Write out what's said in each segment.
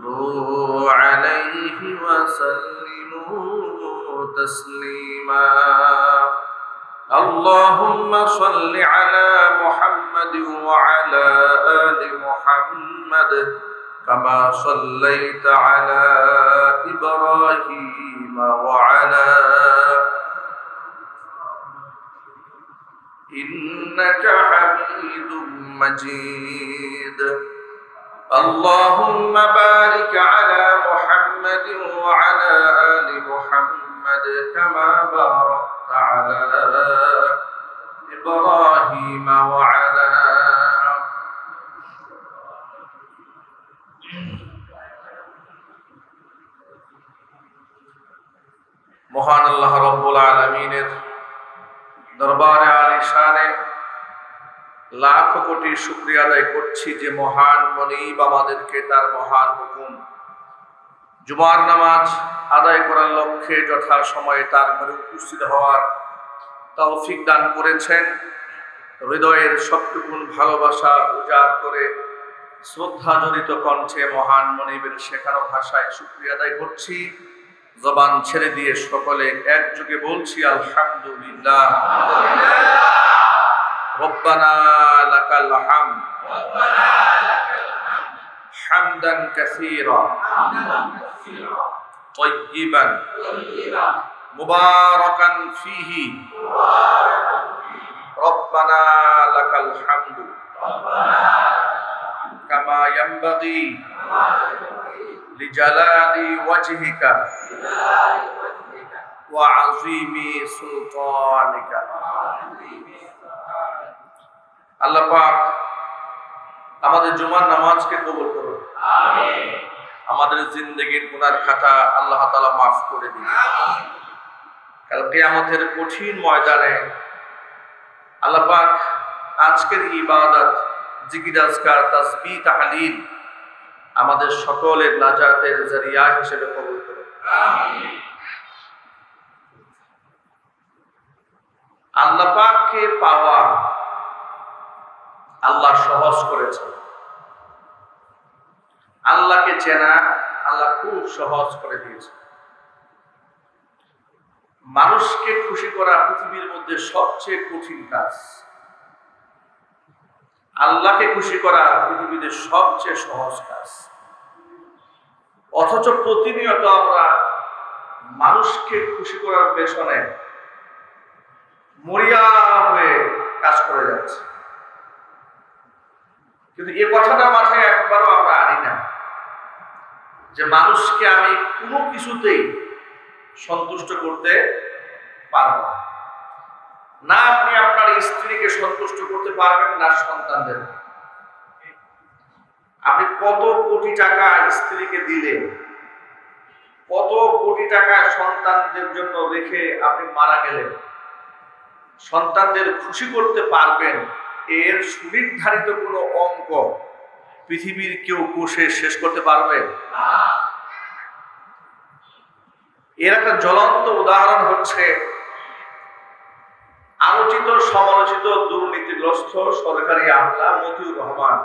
صلوا عليه وسلموا تسليما. اللهم صل على محمد وعلى آل محمد كما صليت على إبراهيم وعلى إنك حميد مجيد. اللهم بارك على محمد وعلى آل محمد كما باركت على إبراهيم وعلى মহান আল্লাহ রব্বুল আলমিনের দরবারে আলিশানে লাখ কোটি শুক্রিয়া আদায় করছি যে মহান মনিব আমাদেরকে তার মহান হুকুম। জুমার নামাজ আদায় করার লক্ষ্যে যথা সময়ে তার ঘরে উপস্থিত হওয়ার তৌফিক দান করেছেন। হৃদয়ের সবটুকুন ভালোবাসা উজাড় করে শ্রদ্ধা জড়িত কণ্ঠে মহান মনিবের শেখানো ভাষায় শুক্রিয়া আদায় করছি। জবান ছেড়ে দিয়ে সকলে একযোগে বলছি, আলহামদুলিল্লাহ। ربنا لك الحمد حمدا كثيرا طيبا مباركا فيه ربنا لك الحمد كما ينبغي لجلال وجهك وعظيم سلطانك আল্লাহ পাক আমাদের জুমার নামাজকে কবুল করুন। আমাদের জিন্দগির গুনার খাতা আল্লাহ তাআলা মাফ করে দিন। কাল কিয়ামতের কঠিন ময়দানে আল্লাহ পাক আজকের ইবাদত জিকির আজকার তাসবিহ তাহলিল আমাদের সকলের নাজাতের জরিয়া হিসেবে কবুল করুন। আল্লাহ পাককে পাওয়া আল্লাহ সহজ করেছে। আল্লাহকে চেনা আল্লাহ খুব সহজ করে দিয়েছে। মানুষকে খুশি করা পৃথিবীর মধ্যে সবচেয়ে কঠিন কাজ। আল্লাহকে খুশি করা পৃথিবীতে সবচেয়ে সহজ কাজ। অথচ প্রতিনিয়ত আমরা মানুষকে খুশি করার পেছনে মরিয়া হয়ে কাজ করে যাচ্ছে কিন্তু এ কথাটা মাথায় একবারও আমরা আনি না। যে মানুষকে আমি কোনো কিছুতেই সন্তুষ্ট করতে পারব না। না আপনি আপনার স্ত্রীকে সন্তুষ্ট করতে পারবেন, না সন্তানদের। আপনি কত কোটি টাকা স্ত্রীকে দিলেন কত কোটি টাকা সন্তানদের জন্য রেখে আপনি মারা গেলেন, সন্তানদের খুশি করতে পারবেন এর সুনির্ধারিত কোনো অঙ্ক পৃথিবীর কেউ কোষে শেষ করতে পারবে? এর একটা জ্বলন্ত উদাহরণ হচ্ছে আলোচিত, সমালোচিত, দুর্নীতিগ্রস্ত সরকারি আমলা মতিউর রহমান।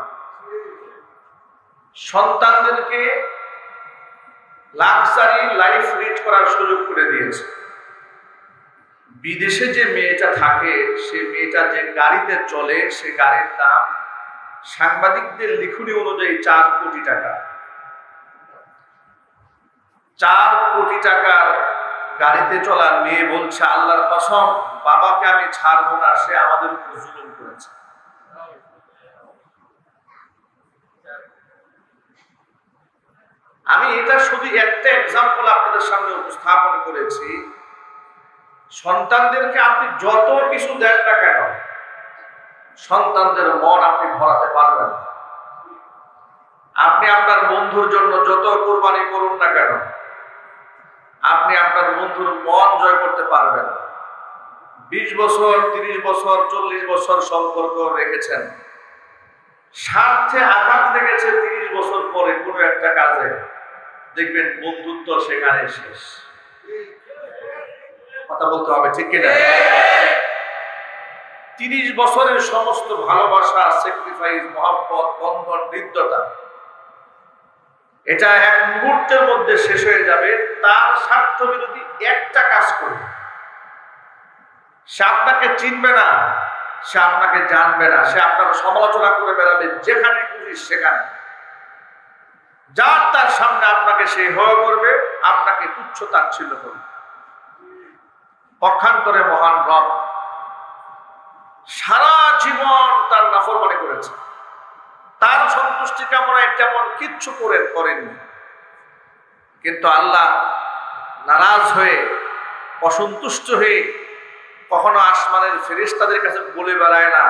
সন্তানদেরকে লাক্সারি লাইফ লিড করার সুযোগ করে দিয়েছে। বিদেশে যে মেয়েটা থাকে, সে মেয়েটা যে গাড়িতে চলে, সে গাড়ির দাম সাংবাদিকদের লিখুনি অনুযায়ী চার কোটি টাকা। চার কোটি টাকার গাড়িতে চলা মেয়ে বলছে, আল্লাহর কসম, বাবাকে আমি ছাড়বো না, সে আমাদের উপর করেছে। আমি এটা শুধু একটা এক্সাম্পল আপনাদের সামনে উপস্থাপন করেছি। সন্তানদেরকে আপনি যত কিছু দেন না কেন, সন্তানদের মন আপনি ভরাতে পারবেন না। আপনি আপনার বন্ধুর জন্য যত কোরবানি করুন না কেন, আপনি আপনার বন্ধুর মন জয় করতে পারবেন বিশ বছর, তিরিশ বছর, চল্লিশ বছর সম্পর্ক রেখেছেন। স্বার্থে আঘাত লেগেছে তিরিশ বছর পরে কোনো একটা কাজে। দেখবেন বন্ধুত্ব সেখানে শেষ। কথা বলতে হবে, ঠিক কিনা? তিরিশ বছরের সমস্ত ভালোবাসা স্যাক্রিফাইস মহাব্বত, বন্ধন, হৃদ্যতা, এটা এক মুহূর্তের মধ্যে শেষ হয়ে যাবে। তার স্বার্থ বিরোধী একটা কাজ করবে। সে আপনাকে চিনবে না, সে আপনাকে জানবে না, সে আপনার সমালোচনা করে বেড়াবে, যেখানে খুশি সেখানে। যার তার সামনে আপনাকে সে হয়ে করবে, আপনাকে তুচ্ছ তাচ্ছিল্য করবে। পক্ষান্তরে মহান রব সারা জীবন তার নাফরমানি করেছে। তার সন্তুষ্টি কামনায় তেমন কিচ্ছু করেন করেননি। কিন্তু আল্লাহ নারাজ হয়ে, অসন্তুষ্ট হয়ে কখনো আসমানের ফেরেশতাদের কাছে বলে বেড়ায় না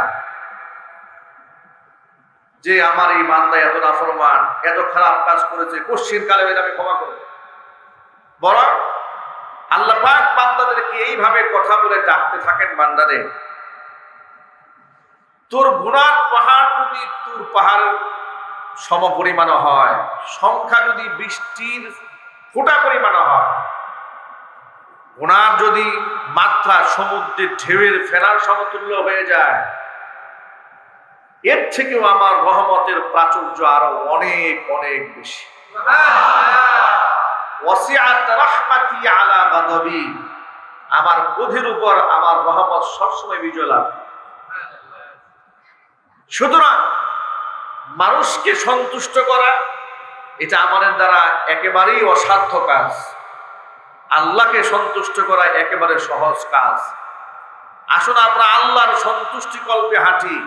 যে, আমার এই মান্দা এত নাফরমান, এত খারাপ কাজ করেছে কশ্চিন কালে আমি ক্ষমা করব বরং আল্লাহ পাক বান্দাদেরকে এইভাবে কথা বলে ডাকতে থাকেন বান্দাদের। তোর গুণার পাহাড় যদি তোর পাহাড় সম পরিমাণ হয়, সংখ্যা যদি বৃষ্টির ফোটা পরিমাণ হয় ওনার যদি মাত্রা সমুদ্রের ঢেউয়ের ফেরার সমতুল্য হয়ে যায়, এর থেকেও আমার রহমতের প্রাচুর্য আরও অনেক অনেক বেশি। আলা আমার ক্রোধের উপর আমার রহমত সবসময় বিজয় লাভ সুতরাং মানুষকে সন্তুষ্ট করা, এটা আমাদের দ্বারা একেবারেই অসাধ্য কাজ। আল্লাহকে সন্তুষ্ট করা একেবারে সহজ কাজ। আসুন আমরা আল্লাহর সন্তুষ্টি কল্পে হাঁটি।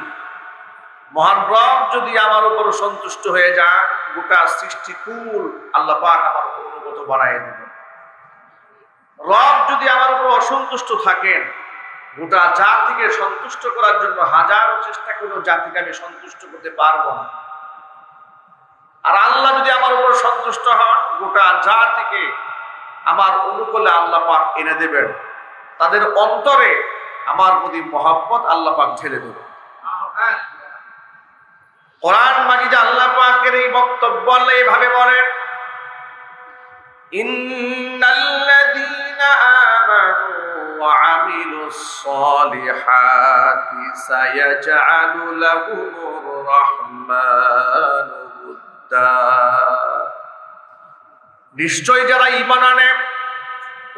মহান রব যদি আমার উপর সন্তুষ্ট হয়ে যান, গোটা সৃষ্টি কুল আল্লাহ পাক আমার উপর অনুগত বানায় দেবেন রব যদি আমার উপর অসন্তুষ্ট থাকেন, গোটা জাতিকে সন্তুষ্ট করার জন্য হাজারো চেষ্টা করেও জাতিকে আমি সন্তুষ্ট করতে পারব না। আর আল্লাহ যদি আমার উপর সন্তুষ্ট হন, গোটা জাতিকে আমার অনুকূলে আল্লাহ পাক এনে দেবেন। তাদের অন্তরে আমার প্রতি মহাব্বত আল্লাহ পাক ঢেলে দেবেন। কোরআন মাজিদে আল্লাহ পাকের এই বক্তব্য আল্লাহ এইভাবে বলেন নিশ্চয় যারা ইমান আনে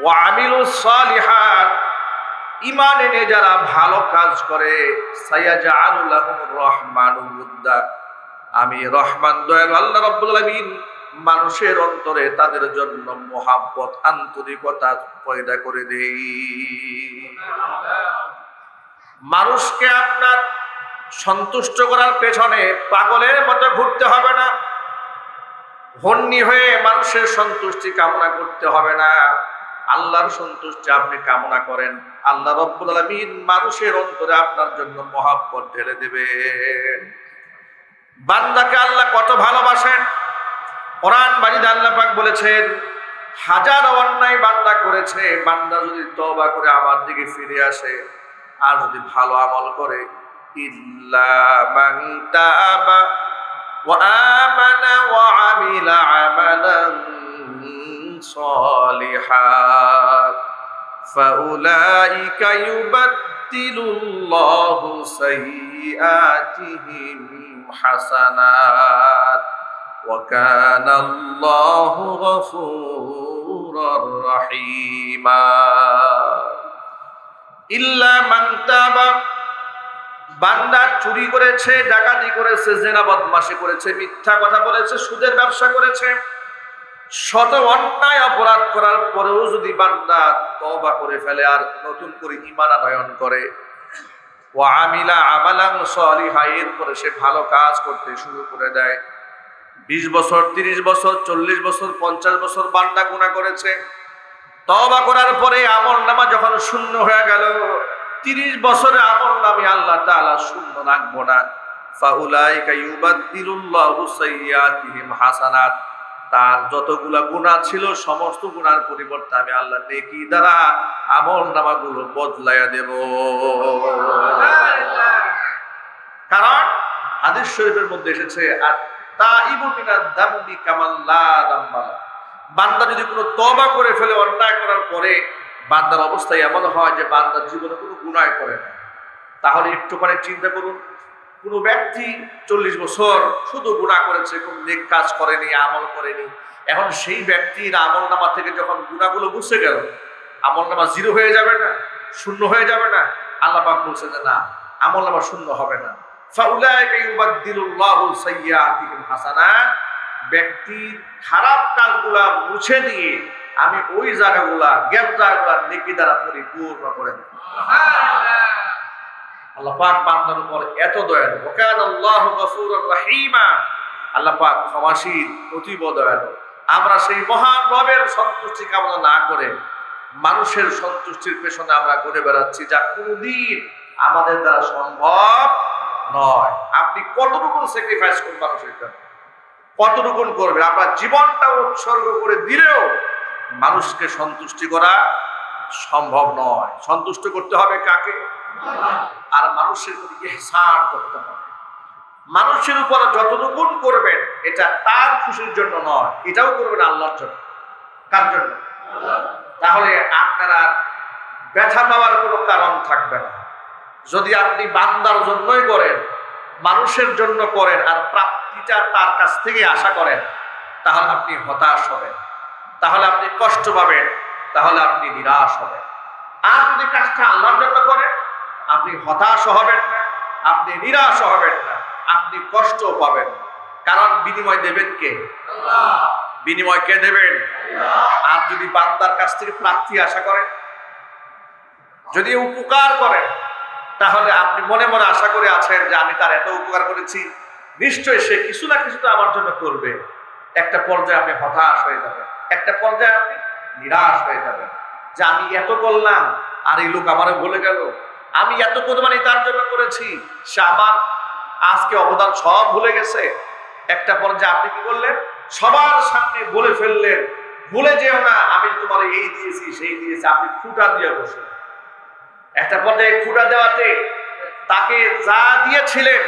আমিলুস সালিহাত ইমান এনে যারা ভালো কাজ করে, সায়াজআলু লাহুমুর রাহমানু আমি রহমান, দয়ালু, আল্লাহ রাব্বুল মানুষের অন্তরে তাদের জন্য মোহাব্বত, আন্তরিকতা পয়দা করে দেই। মানুষকে আপনার সন্তুষ্ট করার পেছনে পাগলের মতো ঘুরতে হবে না। হন্যি হয়ে মানুষের সন্তুষ্টি কামনা করতে হবে না। আল্লাহর সন্তুষ্টি আপনি কামনা করেন। আল্লাহ রব্বুল আলামিন মানুষের অন্তরে আপনার জন্য মহাব্বত ঢেলে দেবেন। বান্দাকে আল্লাহ কত ভালোবাসেন। কোরআন বাজিদ আল্লাহ পাক বলেছেন হাজার অন্যায় বান্দা করেছে বান্দা যদি তওবা করে আমার দিকে ফিরে আসে আর যদি ভালো আমল করে ইল্লা মান তাবা ওয়া আমানা ওয়া আমিলা আমালান صالحا فأولئك يبدل الله سيئاتهم حسنات وكان الله غفورا رحيما إلا من تاب বান্দা চুরি করেছে ডাকাতি করেছে জেনা বদমাশি করেছে মিথ্যা কথা বলেছে সুদের ব্যবসা করেছে শত অন্যায় অপরাধ করার পরেও যদি বান্দা তবা করে ফেলে আর নতুন করে ইমান আনয়ন করে ও আমিলা আমালাং সলিহা এরপরে সে ভালো কাজ করতে শুরু করে দেয় বিশ বছর তিরিশ বছর চল্লিশ বছর পঞ্চাশ বছর বান্দা গুণা করেছে। তবা করার পরে আমল নামা যখন শূন্য হয়ে গেল তিরিশ বছরে আমল নামে আল্লাহ তাআলা শূন্য রাখব না। হাসানাত। তার যতগুলা গুনাহ ছিল সমস্ত গুনার পরিবর্তে আমি আল্লাহ নেকি দ্বারা আমল নামাগুলো বদলাইয়া দেব। কারণ হাদিস শরীফের মধ্যে এসেছে আর বান্দা যদি কোনো তবা করে ফেলে, অন্যায় করার পরে বান্দার এমন হয় যে বান্দার জীবনে কোনো গুণায় করে না। তাহলে চিন্তা করুন, কোনো ব্যক্তি চল্লিশ বছর শুধু গুণা করেছে, কোন নেক কাজ করেনি, আমল করেনি। এখন সেই ব্যক্তির আমল নামা থেকে যখন গুণাগুলো মুছে গেল, আমল নামা জিরো হয়ে যাবে না, শূন্য হয়ে যাবে না? আল্লাহ পাক বলছে যে না, আমল নামা শূন্য হবে না। ব্যক্তির খারাপ কাজগুলা মুছে দিয়ে আমি ওই জায়গাগুলা গ্যাপ জায়গাগুলা নেকি দ্বারা পরিপূর্ণ করে দেব আল্লাহ পাক বান্দার উপর এত দয়ালু। ওকান আল্লাহ গফুরুর রহিমা। আল্লাহ পাক ক্ষমাশীল অতীব দয়ালু। আমরা সেই মহান রবের সন্তুষ্টি কামনা না করে মানুষের সন্তুষ্টির পেছনে আমরা ঘুরে বেড়াচ্ছি যা কোনদিন আমাদের দ্বারা সম্ভব নয়। আপনি কতটুকু স্যাক্রিফাইস করবেন জন্য? কতটুকুন করবেন? আপনার জীবনটা উৎসর্গ করে দিলেও মানুষকে সন্তুষ্টি করা সম্ভব নয়। সন্তুষ্ট করতে হবে কাকে? আর মানুষের প্রতি ইহসান করতে হবে। মানুষের উপর যতটুকুন করবেন, এটা তার খুশির জন্য নয়, এটাও করবেন আল্লাহর জন্য। কার জন্য? তাহলে আপনার আর ব্যথা পাওয়ার কোনো কারণ থাকবে না। যদি আপনি বান্দার জন্যই করেন, মানুষের জন্য করেন আর প্রাপ্তিটা তার কাছ থেকে আশা করেন, তাহলে আপনি হতাশ হবেন। তাহলে আপনি কষ্ট পাবেন, তাহলে আপনি নিরাশ হবেন। আর যদি কাজটা আল্লাহর জন্য করেন, আপনি হতাশ হবেন না, আপনি নিরাশ হবেন না, আপনি কষ্ট পাবেন কারণ বিনিময় দেবেন কে? বিনিময় কে দেবেন? আর যদি বান্দার কাছ থেকে প্রাপ্তি আশা করেন, যদি উপকার করেন তাহলে আপনি মনে মনে আশা করে আছেন যে আমি তার এত উপকার করেছি। নিশ্চয়ই সে কিছু না কিছু তো আমার জন্য করবে। একটা পর্যায়ে আপনি হতাশ হয়ে যাবেন। একটা পর্যায়ে আপনি নিরাশ হয়ে যাবেন যে আমি এত করলাম, আর এই লোক আমারও ভুলে গেল, আমি এত কোরবানি তার জন্য করেছি, সে আমার আজকে অবদান সব ভুলে গেছে। একটা পর্যায়ে আপনি কি করলেন? সবার সামনে বলে ফেললেন, ভুলে যেও না, আমি তোমার এই দিয়েছি, সেই দিয়েছি, আপনি ফুটা দিয়ে বসে একটা পর্যায়ে খুঁটা দেওয়াতে তাকে যা দিয়েছিলেন,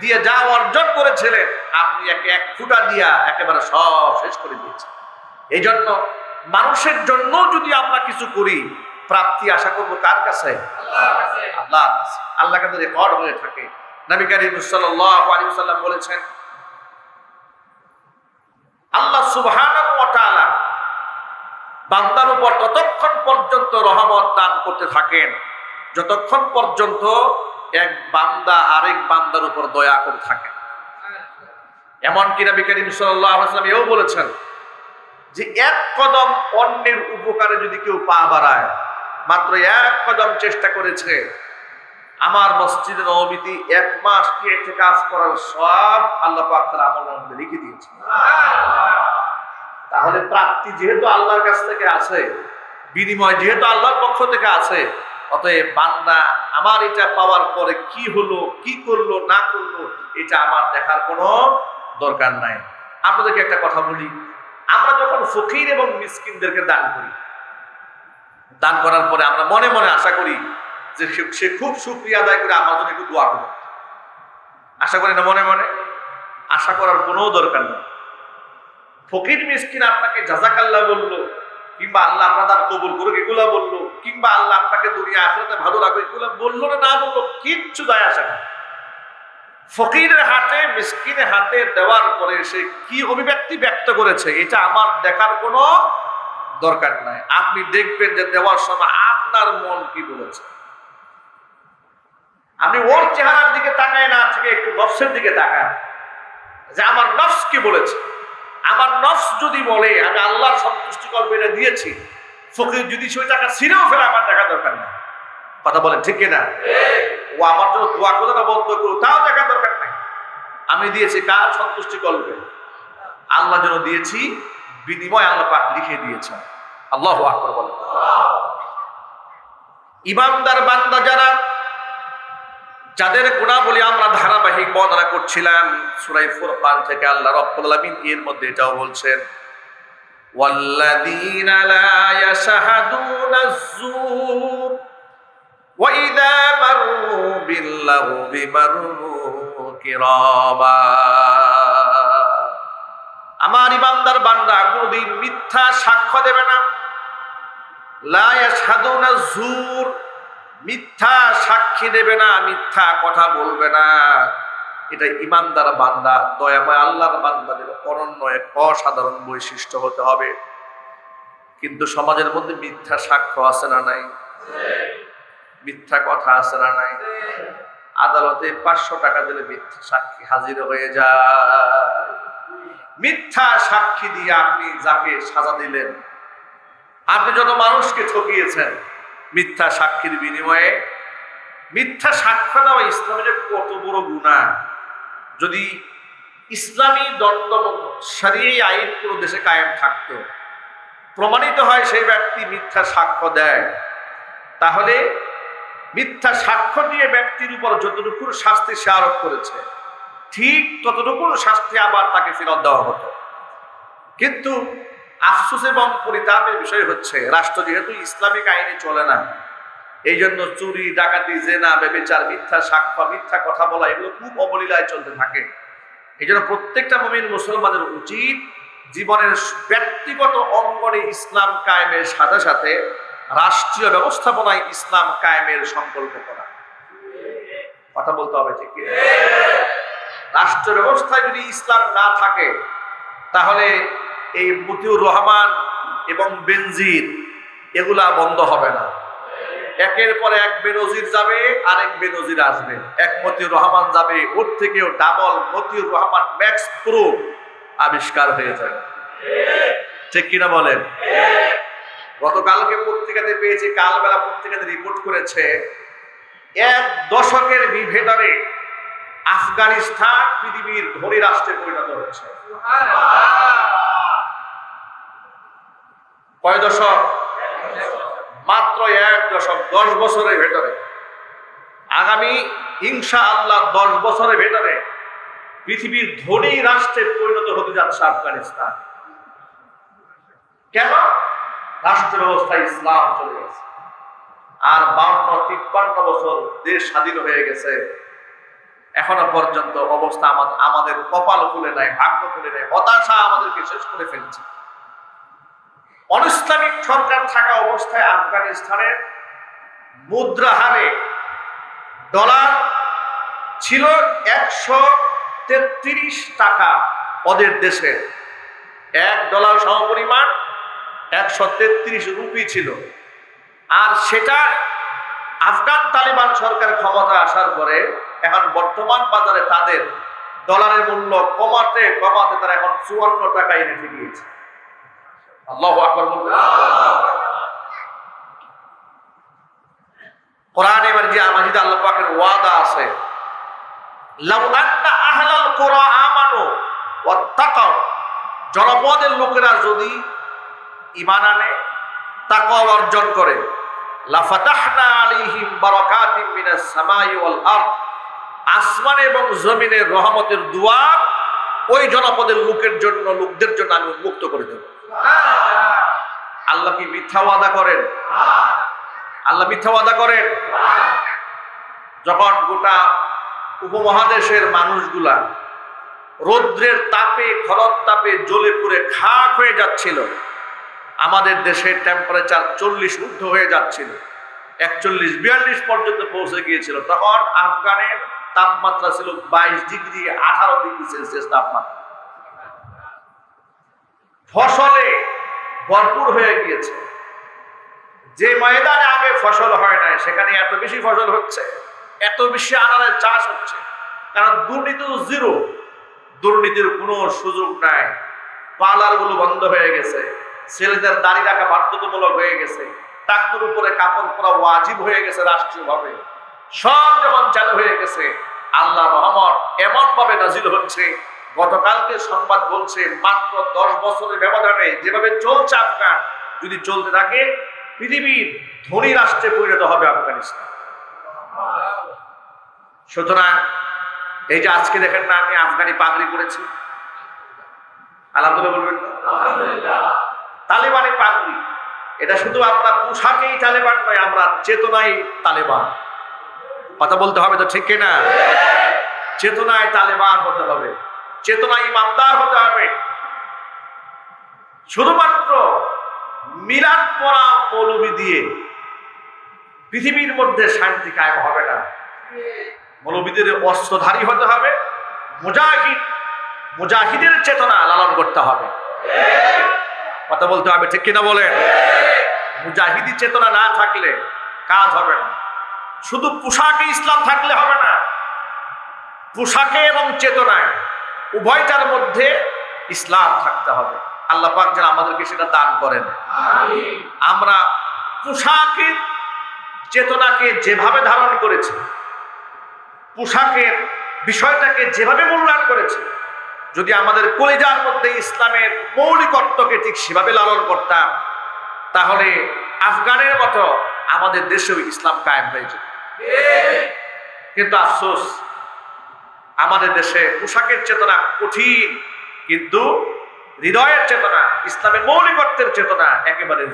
দিয়ে যা অর্জন করেছিলেন, আপনি একে এক ফুটা দিয়া একেবারে সব শেষ করে দিয়েছেন। এই জন্য মানুষের জন্য যদি আমরা কিছু করি, প্রাপ্তি আশা করব কার কাছে? আল্লাহ আল্লাহ কাছে রেকর্ড হয়ে থাকে, নবী করিম ওয়াসাল্লাম বলেছেন, আল্লাহ তাআলা বান্দার উপর ততক্ষণ পর্যন্ত রহমত দান করতে থাকেন। যতক্ষণ পর্যন্ত এক বান্দা আরেক বান্দার উপর দয়া করে থাকে। এমনকি নবী করিম ওয়াসাল্লাম এও বলেছেন যে এক কদম অন্যের উপকারে যদি কেউ পা বাড়ায়, মাত্র এক কদম চেষ্টা করেছে, আমার মসজিদে নবীতি এক মাস কি কাজ করার সব আল্লাহ পাক তার আমল লিখে দিয়েছে তাহলে প্রাপ্তি যেহেতু আল্লাহর কাছ থেকে আছে, বিনিময় যেহেতু আল্লাহর পক্ষ থেকে আছে, অতএব বান্দা আমার এটা পাওয়ার পরে কি হলো, কি করল, না করল, এটা আমার দেখার কোনো দরকার নাই। আপনাদেরকে একটা কথা বলি, আমরা যখন ফকির এবং মিসকিনদেরকে দান করি, দান করার পরে আমরা মনে মনে আশা করি যে সে- খুব সুক্রিয়া আদায় করে আমার জন্য একটু দোয়া করবে আশা করি না মনে মনে? আশা করার কোনো দরকার নেই। ফকির মিসকিন আপনাকে জাজাকাল্লাহ বলল, কিংবা আল্লাহ আপনার কবুল করুক, এগুলা বলল, কিংবা আল্লাহ আপনাকে দুনিয়া আসলে ভালো রাখবে এগুলো বলল না না বলল, কিচ্ছু দায় আসে না। ফকিরের হাতে, মিসকিনের হাতে দেওয়ার পরে সে কি অভিব্যক্তি ব্যক্ত করেছে, এটা আমার দেখার কোনো দরকার নাই। আপনি দেখবেন যে দেওয়ার সময় আপনার মন কি বলেছে। আপনি ওর চেহারার দিকে তাকায় না থেকে একটু নফসের দিকে তাকান, যে আমার নফস কি বলেছে। আমার নফস যদি বলে আমি আল্লাহর সন্তুষ্টি কল্পে এটা দিয়েছি ফকির যদি সেই টাকা ছিঁড়েও ফেলে আমার দেখা দরকার নেই। কথা বলেন ঠিক কিনা? ও আমার জন্য দোয়া করে না বন্ধ করো তাও দেখা দরকার নাই। আমি দিয়েছি কার সন্তুষ্টি কল্পে? আল্লাহ যেন দিয়েছি বিনিময় আল্লাহ পাক লিখে দিয়েছেন। আল্লাহ আকবর বলেন। ইমানদার বান্দা যারা যাদের গুণাবলী আমরা ধারাবাহিক বর্ণনা করছিলাম সুরাই ফুরকান থেকে আল্লাহ রাব্বুল আলামিন এর মধ্যে এটাও বলছেন والذين لا يشهدون الزور وإذا مروا باللغو مروا كراما আমার ইমানদার বান্দা কোনদিন মিথ্যা সাক্ষ্য দেবে না লা ইয়াশহাদুনা জুর মিথ্যা সাক্ষী দেবে না, মিথ্যা কথা বলবে না। এটা ইমানদার বান্দা, দয়াময় আল্লাহর বান্দাদের অনন্য এক অসাধারণ বৈশিষ্ট্য হতে হবে। কিন্তু সমাজের মধ্যে মিথ্যা সাক্ষ্য আছে না নাই? মিথ্যা কথা আছে না নাই? আদালতে পাঁচশো টাকা দিলে মিথ্যা সাক্ষী হাজির হয়ে যায়। মিথ্যা সাক্ষী দিয়ে আপনি যাকে সাজা দিলেন, আপনি যত মানুষকে ঠকিয়েছেন মিথ্যা সাক্ষীর বিনিময়ে। মিথ্যা সাক্ষ্য দেওয়া ইসলামের কত বড় গুণা? যদি ইসলামী দণ্ড সারিয়ে আইন কোনো দেশে কায়েম থাকতো, প্রমাণিত হয় সেই ব্যক্তি মিথ্যা সাক্ষ্য দেয়। তাহলে মিথ্যা সাক্ষ্য দিয়ে ব্যক্তির উপর যতটুকু শাস্তি সে আরোপ করেছে, ঠিক ততটুকু শাস্তি আবার তাকে ফেরত দেওয়া হতো। কিন্তু আফসোস এবং পরিতাপের বিষয় হচ্ছে, রাষ্ট্র যেহেতু ইসলামিক আইনে চলে না এই জন্য চুরি, ডাকাতি, জেনা, বেবিচার, মিথ্যা সাক্ষ্য, মিথ্যা কথা বলা এগুলো খুব অবলীলায় চলতে থাকে। এই জন্য প্রত্যেকটা মমিন মুসলমানের উচিত জীবনের ব্যক্তিগত অঙ্গনে ইসলাম কায়েমের সাথে সাথে রাষ্ট্রীয় ব্যবস্থাপনায় ইসলাম কায়েমের সংকল্প করা। কথা বলতে হবে ঠিক রাষ্ট্র ব্যবস্থায় যদি ইসলাম না থাকে, তাহলে এই মতিউর রহমান এবং বেনজির, এগুলা বন্ধ হবে না। একের পর এক বেনজির যাবে, আরেক বেনজির আসবে। এক মতিউর রহমান যাবে, ওর থেকেও double Motiur Rahman Max Pro আবিষ্কার হয়ে যাবে ঠিক কিনা বলেন? গতকালকে পত্রিকাতে পেয়েছি, কালবেলা পত্রিকাতে রিপোর্ট করেছে, এক দশকের বিভেদনে আফগানিস্তান পৃথিবীর ধনী রাষ্ট্রে পরিণত হচ্ছে কয় দশক? মাত্র এক দশক, দশ বছরের ভেতরে। আগামী হিংসা আল্লাহ দশ বছরের ভেতরে পৃথিবীর ধনী রাষ্ট্রে পরিণত হতে যাচ্ছে আফগানিস্তান। কেন? রাষ্ট্র ব্যবস্থা ইসলাম চলে গেছে। আর বাউন্ন, তিপ্পান্ন বছর দেশ স্বাধীন হয়ে গেছে। এখনও পর্যন্ত অবস্থা আমাদের কপাল খুলে নাই, ভাগ্য খুলে নাই, হতাশা আমাদেরকে শেষ করে ফেলছে। অনিসলামিক সরকার থাকা অবস্থায় আফগানিস্তানের মুদ্রা হারে ডলার ছিল একশো তেত্রিশ টাকা ওদের দেশে। এক ডলার সমপরিমাণ একশো তেত্রিশ রুপি ছিল। আর সেটা আফগান তালিবান সরকার ক্ষমতা আসার পরে এখন বর্তমান বাজারে তাদের ডলারের মূল্য কমাতে কমাতে তারা এখন চুয়ান্ন টাকায় রেখে দিয়েছে আল্লাহ আকবর কোরআনে মাজিদ মাজিদ আল্লাহ পাকের ওয়াদা আছে, লাউ আন্না আহলাল আমানু জনপদের লোকেরা যদি ঈমান আনে, তাকওয়া অর্জন করে, লাফাতাহনা আলাইহিম বারাকাতিম মিনাস সামাই ওয়াল আরদ, আসমান এবং জমিনের রহমতের দুয়ার ওই জনপদের লোকের জন্য, লোকদের জন্য আমি উন্মুক্ত করে দেব। আল্লাহ কি মিথ্যা ওয়াদা করেন? আল্লাহ মিথ্যা ওয়াদা করেন? যখন গোটা উপমহাদেশের মানুষগুলা রৌদ্রের তাপে খরদ তাপে জ্বলে পুড়ে খাক হয়ে যাচ্ছিল, আমাদের দেশের টেম্পারেচার চল্লিশ ঊর্ধ্ব হয়ে যাচ্ছিল। একচল্লিশ, বিয়াল্লিশ পর্যন্ত পৌঁছে গিয়েছিল। তখন আফগানের তাপমাত্রা ছিল বাইশ ডিগ্রি আঠারো ডিগ্রি সেলসিয়াস তাপমাত্রা। ফসলে ভরপুর হয়ে গিয়েছে। যে ময়দানে আগে ফসল হয় নাই, সেখানে এত বেশি ফসল হচ্ছে, এত বেশি আনারের চাষ হচ্ছে, কারণ দুর্নীতি জিরো দুর্নীতির কোনো সুযোগ নাই। পার্লারগুলো বন্ধ হয়ে গেছে, ছেলেদের দাড়ি রাখা বাধ্যতামূলক হয়ে গেছে টাকুর উপরে কাপড় পরা ওয়াজিব হয়ে গেছে রাষ্ট্রীয়ভাবে। সব যখন চালু হয়ে গেছে আল্লাহ রহমত এমন ভাবে নাজিল হচ্ছে গতকালকে সংবাদ বলছে মাত্র দশ বছরের ব্যবধানে যেভাবে চলছে আফগান যদি চলতে থাকে পৃথিবীর ধনী রাষ্ট্রে পরিণত হবে আফগানিস্তান। সুতরাং এই যে আজকে দেখেন না আমি আফগানি পাগড়ি করেছি আলহামদুলিল্লাহ বলবেন? তালেবানি পাগড়ি। এটা শুধু আমরা পোশাকেই তালেবান নয় আমরা চেতনায় তালেবান। কথা বলতে হবে তো ঠিক কিনা? চেতনায় তালেবান হতে হবে। চেতনায় ইমানদার হতে হবে। শুধুমাত্র মিলাদ পড়া মৌলবি দিয়ে পৃথিবীর মধ্যে শান্তি কায়েম হবে না। মৌলবীদের অস্ত্রধারী হতে হবে, মুজাহিদ, মুজাহিদের চেতনা লালন করতে হবে। কথা বলতে হবে, ঠিক কিনা বলেন? মুজাহিদি চেতনা না থাকলে কাজ হবে না। শুধু পোশাকে ইসলাম থাকলে হবে না, পোশাকে এবং চেতনায় উভয়টার মধ্যে ইসলাম থাকতে হবে। আল্লাহ পাক যেন আমাদেরকে সেটা দান করেন। আমরা পোশাকের চেতনাকে যেভাবে ধারণ করেছি পোশাকের বিষয়টাকে যেভাবে মূল্যায়ন করেছে যদি আমাদের কলিজার মধ্যে ইসলামের মৌলিকত্বকে ঠিক সেভাবে লালন করতাম তাহলে আফগানের মতো আমাদের দেশেও ইসলাম কায়েম হয়ে যেত। কিন্তু আফসোস আমাদের দেশে পোশাকের চেতনা কঠিন, কিন্তু হৃদয়ের চেতনা, ইসলামের মৌলিকত্বের চেতনা একেবারে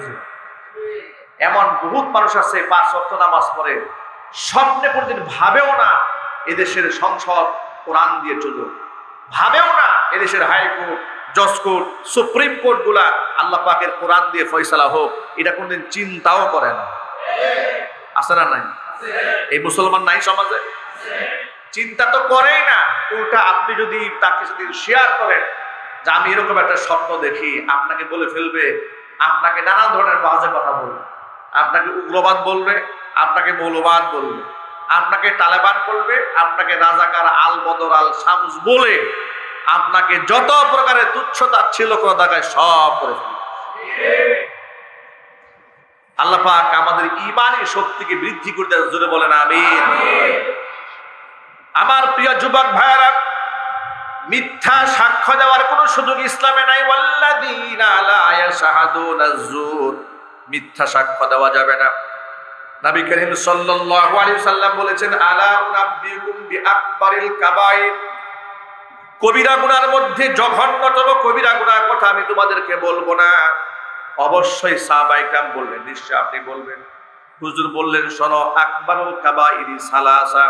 এমন বহুত মানুষ আছে, পাঁচ অর্থ নামাজ পড়ে, স্বপ্নে কোনদিন ভাবেও না এদেশের সংসদ কোরআন দিয়ে চলুক। ভাবেও না এদেশের হাইকোর্ট জজ কোর্ট সুপ্রিম কোর্টগুলা আল্লাহ পাকের কোরআন দিয়ে ফয়সালা হোক, এটা কোনদিন চিন্তাও করে না। আছে না নাই? এই মুসলমান নাই সমাজে? চিন্তা তো করেই না। উল্টা আপনি যদি তাকে যদি শেয়ার করেন, যে আমি এরকম একটা স্বপ্ন দেখি, আপনাকে বলে ফেলবে, আপনাকে নানা ধরনের বাজে কথা বলবে। আপনাকে উগ্রবাদ বলবে, আপনাকে মৌলবাদ বলবে। আপনাকে তালেবান বলবে, আপনাকে রাজাকার আল বদর আল শামস বলে আপনাকে যত প্রকারের তুচ্ছ তাচ্ছিল্য করা দেখায় সব করে। আল্লাহ পাক আমাদের ইমানি শক্তিকে বৃদ্ধি করে দেয় জোরে বলেন, আমিন। আমার প্রিয় যুবক ভাইয়ারা, মিথ্যা সাক্ষ্য দেওয়ার কোনো সুযোগ ইসলামে নাই। মিথ্যা সাক্ষ্য দেওয়া যাবে না। নবী করিম সাল্লাল্লাহু আলাইহি সাল্লাম বলেছেন, আলা উনাব্বিকুম বিআকবারিল কাবাইর। কবিরা গুনার মধ্যে জঘন্যতম কবিরা গুনার কথা আমি তোমাদেরকে বলব না। অবশ্যই সাহাবাইকাম বললেন, নিশ্চয় আপনি বলবেন। হুজুর বললেন, শোনো, আকবরুল কাবাইরি সালাসা।